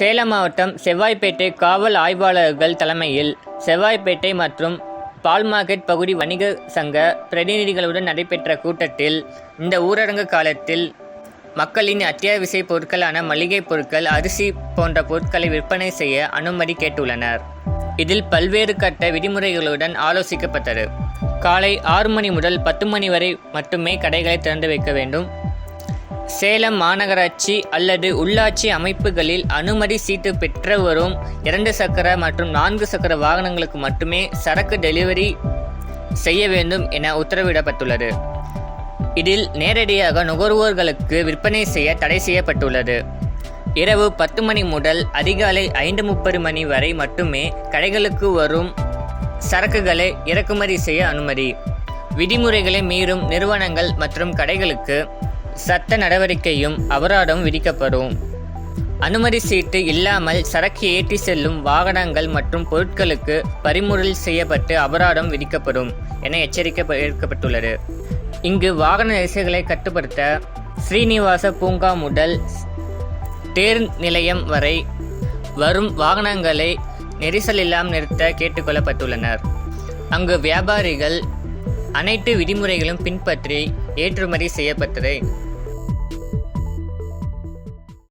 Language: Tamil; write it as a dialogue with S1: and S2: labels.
S1: சேலம் மாவட்டம் செவ்வாய்ப்பேட்டை காவல் ஆய்வாளர்கள் தலைமையில் செவ்வாய்ப்பேட்டை மற்றும் பால் மார்க்கெட் பகுதி வணிக சங்க பிரதிநிதிகளுடன் நடைபெற்ற கூட்டத்தில் இந்த ஊரடங்கு காலத்தில் மக்களின் அத்தியாவசிய பொருட்களான மளிகை பொருட்கள் அரிசி போன்ற பொருட்களை விற்பனை செய்ய அனுமதி கேட்டுள்ளனர். இதில் பல்வேறு கட்ட விதிமுறைகளுடன் ஆலோசிக்கப்பட்டது. காலை ஆறு மணி முதல் பத்து மணி வரை மட்டுமே கடைகளை திறந்து வைக்க வேண்டும். சேலம் மாநகராட்சி அல்லது உள்ளாட்சி அமைப்புகளில் அனுமதி சீட்டு பெற்று வரும் இரண்டு சக்கர மற்றும் நான்கு சக்கர வாகனங்களுக்கு மட்டுமே சரக்கு டெலிவரி செய்ய வேண்டும் என உத்தரவிடப்பட்டுள்ளது. இதில் நேரடியாக நுகர்வோர்களுக்கு விற்பனை செய்ய தடை செய்யப்பட்டுள்ளது. இரவு பத்து மணி முதல் அதிகாலை ஐந்து முப்பது மணி வரை மட்டுமே கடைகளுக்கு வரும் சரக்குகளை இறக்குமதி செய்ய அனுமதி. விதிமுறைகளை மீறும் நிறுவனங்கள் மற்றும் கடைகளுக்கு சட்ட நடவடிக்கையும் அபராதம் விதிக்கப்படும். அனுமதி சீட்டு இல்லாமல் சரக்கு ஏற்றி செல்லும் வாகனங்கள் மற்றும் பொருட்களுக்கு பறிமுறல் செய்யப்பட்டு அபராதம் விதிக்கப்படும் என எச்சரிக்கப்பட்டுள்ளது இங்கு வாகன நெரிசல்களை கட்டுப்படுத்த ஸ்ரீனிவாச பூங்கா முதல் தேர் நிலையம் வரை வரும் வாகனங்களை நெரிசல் இல்லாமல் நிறுத்த கேட்டுக்கொள்ளப்பட்டுள்ளனர் அங்கு வியாபாரிகள் அனைத்து விதிமுறைகளும் பின்பற்றி ஏற்றுமதி செய்யப்பட்டது.